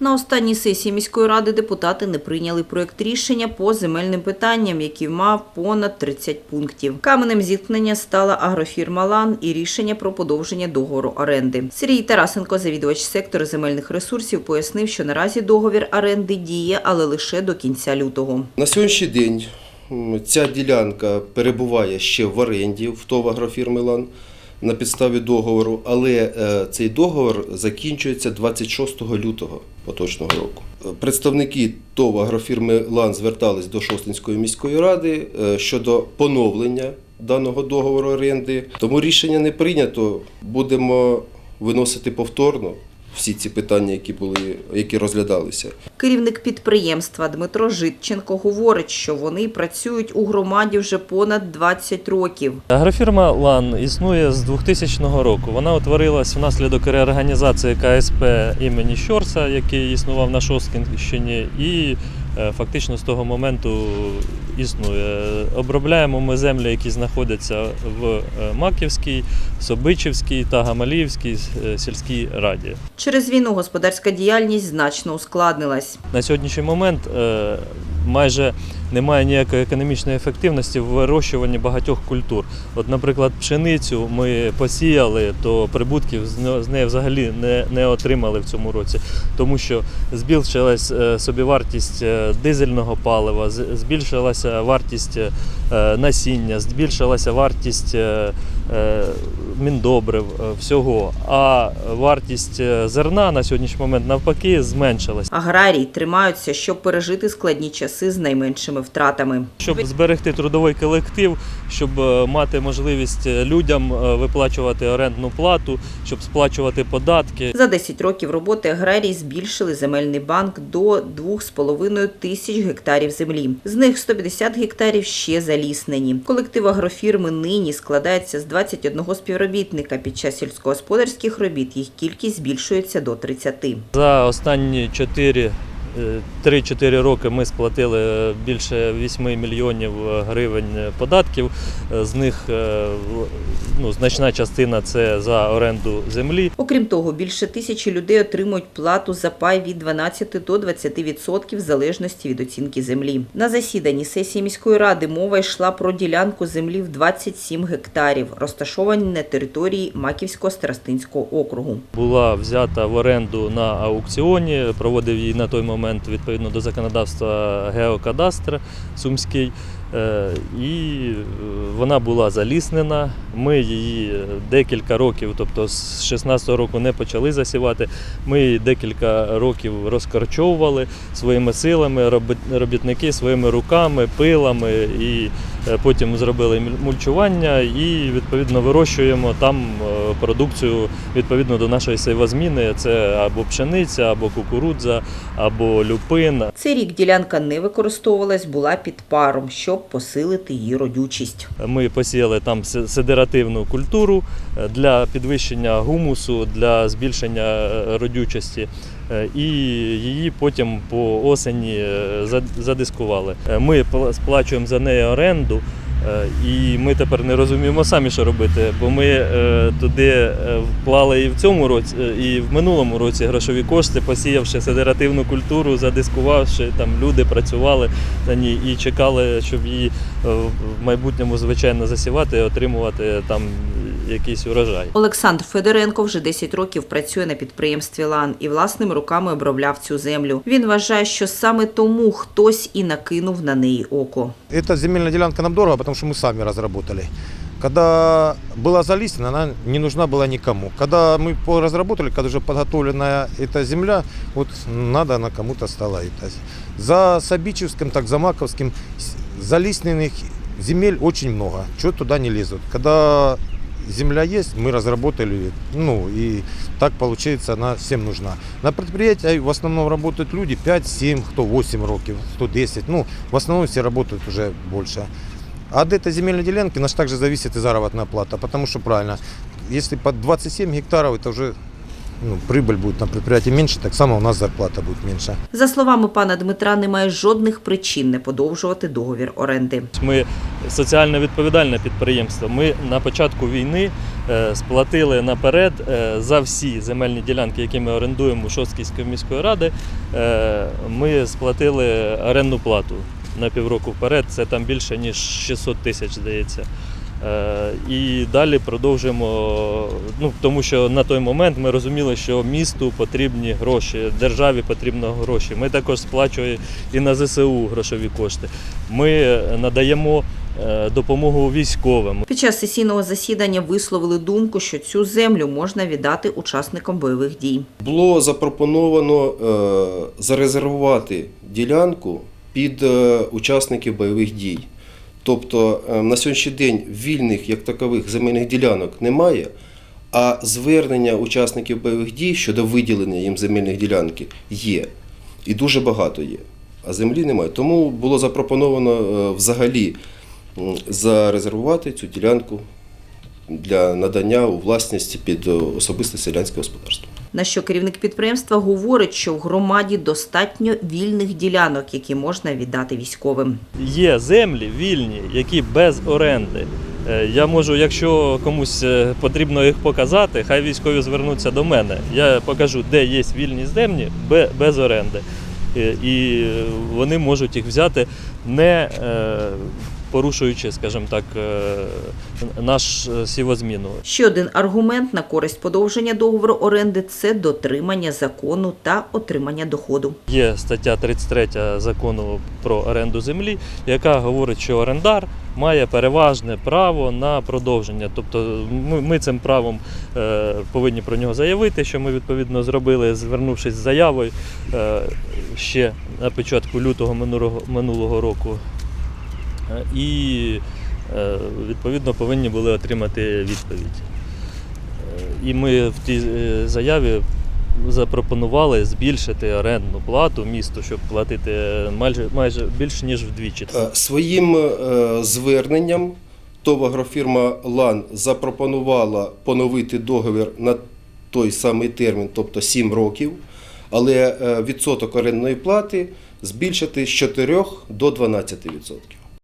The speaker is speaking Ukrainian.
На останній сесії міської ради депутати не прийняли проєкт рішення по земельним питанням, який мав понад 30 пунктів. Каменем зіткнення стала агрофірма «Лан» і рішення про подовження договору оренди. Сергій Тарасенко, завідувач сектору земельних ресурсів, пояснив, що наразі договір оренди діє, але лише до кінця лютого. На сьогоднішній день ця ділянка перебуває ще в оренді в ТОВ агрофірми «Лан» на підставі договору, але е, цей договор закінчується 26 лютого поточного року. Е, Представники ТОВ агрофірми «Лан» звертались до Шостинської міської ради е, щодо поновлення даного договору оренди. Тому рішення не прийнято. Будемо виносити повторно всі ці питання, які були, які розглядалися. Керівник підприємства Дмитро Житченко говорить, що вони працюють у громаді вже понад 20 років. Агрофірма ЛАН існує з 2000 року. Вона утворилась внаслідок реорганізації КСП імені Щорса, який існував на Шосткінщині, і фактично з того моменту існує. Обробляємо ми землі, які знаходяться в е, Маківській, Собичівській та Гамаліївській е, сільській раді. Через війну господарська діяльність значно ускладнилась. На сьогоднішній момент е, майже немає ніякої економічної ефективності в вирощуванні багатьох культур. От, наприклад, пшеницю ми посіяли, то прибутків з не- неї взагалі не, не отримали в цьому році, тому що збільшилась е, собівартість е, дизельного палива, збільшилася вартість е, насіння, збільшилася вартість міндобрив, е, всього. А вартість е, зерна на сьогоднішній момент навпаки зменшилась. Аграрії тримаються, щоб пережити складні часи з найменшими втратами. Щоб зберегти трудовий колектив, щоб е, мати можливість е, людям е, виплачувати орендну плату, щоб сплачувати податки. За 10 років роботи аграрії збільшили земельний банк до 2,5 тисяч гектарів землі. З них 150 гектарів ще заліснені. Колектив агрофірми нині складається з 21 співробітника. Під час сільськогосподарських робіт їх кількість збільшується до 30. За останні 4 е, 3-4 роки ми сплатили більше 8 мільйонів е, гривень податків. Е, З них е, ну, значна частина це за оренду землі. Окрім того, більше тисячі людей отримують плату за пай від 12 до 20% в залежності від оцінки землі. На засіданні сесії міської ради мова йшла про ділянку землі в 27 гектарів, розташовані на території Маківського старостинського округу. була взята в оренду на аукціоні, проводив її на той момент відповідно до законодавства Геокадастр Сумський. Е, І е, вона була заліснена. Ми її декілька років, тобто з 16-го року не почали засівати. Ми її декілька років розкорчовували своїми силами, робітники своїми руками, пилами, і потім зробили муль- мульчування і відповідно вирощуємо там е, продукцію відповідно до нашої сівозміни. Це або пшениця, або кукурудза, або люпин. Цей рік ділянка не використовувалась, була під паром, щоб посилити її родючість. Ми посіяли там се- седеративну культуру е, для підвищення гумусу, для збільшення е, родючості. Е, І її потім по осені е, задискували. Е, Ми пла- сплачуємо за неї оренду. І ми тепер не розуміємо самі, що робити, бо ми туди вклали і в цьому році, і в минулому році грошові кошти, посіявши седеративну культуру, задискувавши, там люди працювали на ній і чекали, щоб її в майбутньому звичайно засівати отримувати там якийсь урожай. Олександр Федоренко вже 10 років працює на підприємстві Лан і власними руками обробляв цю землю. Він вважає, що саме тому хтось і накинув на неї око. Эта земельная делянка нам дорого, потому что мы сами разработали. Когда была залистана, она не нужна была никому. Когда мы по- разработали, когда уже подготовленная эта земля, вот надо она кому-то стала. Это. За Сабичевским, так за Маковским с- залисненных земель очень много. Чего туда не лезут. Когда земля есть, мы разработали, ну и так получается, она всем нужна. На предприятии в основном работают люди 5-7, кто 8 років, 110. Ну, в основном все работают уже больше. А от этой земельной делянки наш также зависит и заработная плата, потому что правильно, если под 27 гектаров, это уже ну, прибыль будет на предприятии меньше, так само у нас зарплата будет меньше. За словами пана Дмитра, немає жодних причин не подовжувати договір оренди. Ми соціально відповідальне підприємство. Ми на початку війни е, сплатили наперед е, за всі земельні ділянки, які ми орендуємо у Шостківської міської ради. е, Ми сплатили орендну плату на півроку вперед. Це там більше ніж 600 тисяч, здається. Е, І далі продовжуємо, ну тому що на той момент ми розуміли, що місту потрібні гроші, державі потрібно гроші. Ми також сплачуємо і на ЗСУ грошові кошти. Ми надаємо е, допомогу військовим. Під час сесійного засідання висловили думку, що цю землю можна віддати учасникам бойових дій. Було запропоновано е, зарезервувати ділянку під учасників бойових дій. Тобто е, на сьогоднішній день вільних як такових земельних ділянок немає, а звернення учасників бойових дій щодо виділення їм земельних ділянки є. І дуже багато є. А землі немає. Тому було запропоновано е, взагалі зарезервувати цю ділянку для надання у власність під е, особисте селянське господарство. На що керівник підприємства говорить, що в громаді достатньо вільних ділянок, які можна віддати військовим. Є землі вільні, які без оренди. Е, Я можу, якщо комусь е, потрібно їх показати, хай військові звернуться до мене. Я покажу, де є вільні землі без оренди. Е, І вони можуть їх взяти, не порушуючи, скажімо так, е, наш е, сівозміну. Ще один аргумент на користь подовження договору оренди це дотримання закону та отримання доходу. Є стаття 33 закону про оренду землі, яка говорить, що орендар має переважне право на продовження. Тобто ми, цим правом е, повинні про нього заявити, що ми відповідно зробили, звернувшись з заявою ще на початку лютого минулого, минулого року. І е, відповідно повинні були отримати відповідь. Е, І ми в тій е, заяві запропонували збільшити орендну плату місту, щоб платити майже майже більше ніж вдвічі. Своїм зверненням ТОВ агрофірма Лан запропонувала поновити договір на той самий термін, тобто 7 років, але відсоток орендної плати збільшити з 4 до 12%.